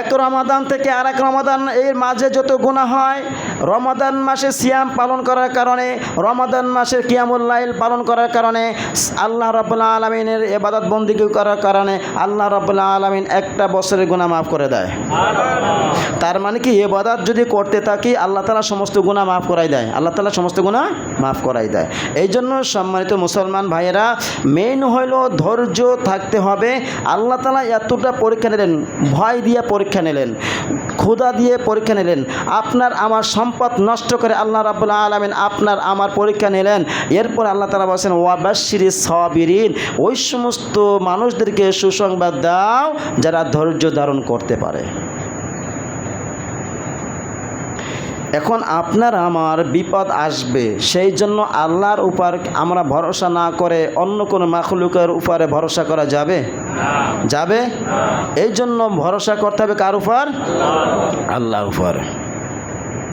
এক রমাদান থেকে আর এক রমাদান এর মাঝে যত গুণা হয়, রমাদান মাসে সিয়াম পালন করার কারণে, রমাদান মাসে কিয়ামুল্লাইল পালন করার কারণে, আল্লাহ রবুল্লা আলমিনের এবাদত বন্দি করার কারণে আল্লাহ রবুল্লা আলমিন একটা বছরের গুণা মাফ করে দেয়। তার মানে কি এবাদত যদি করতে থাকি, আল্লাহ তালা সমস্ত গুণা মাফ করাই দেয়। আল্লাহ তালা সমস্ত গুণা মাফ করাই দেয়। এই জন্য সম্মানিত মুসলমান ভাইয়েরা মেইন হইল ধৈর্য থাকতে হবে। আল্লাহ তালা এতটা পরীক্ষা নিলেন, ভয় দিয়ে পরীক্ষা নিলেন, ক্ষুধা দিয়ে পরীক্ষা নিলেন, আপনার আমার সম্পদ নষ্ট করে আল্লাহ রাবুল্লাহ আলমিন আপনার আমার পরীক্ষা নিলেন, এরপর আল্লাহ তালা বলছেন ওয়াবাসির সাবিরিন ওই সমস্ত মানুষদেরকে সুসংবাদ দাও যারা ধৈর্য ধারণ করতে পারে। এখন আপনার আমার বিপদ আসবে। সেই জন্য আল্লাহর উপর আমরা ভরসা না করে অন্য কোনো মাখলুকের উপরে ভরসা করা যাবে? যাবে? এই জন্য ভরসা করতে হবে কার উপর। আল্লাহর উপর।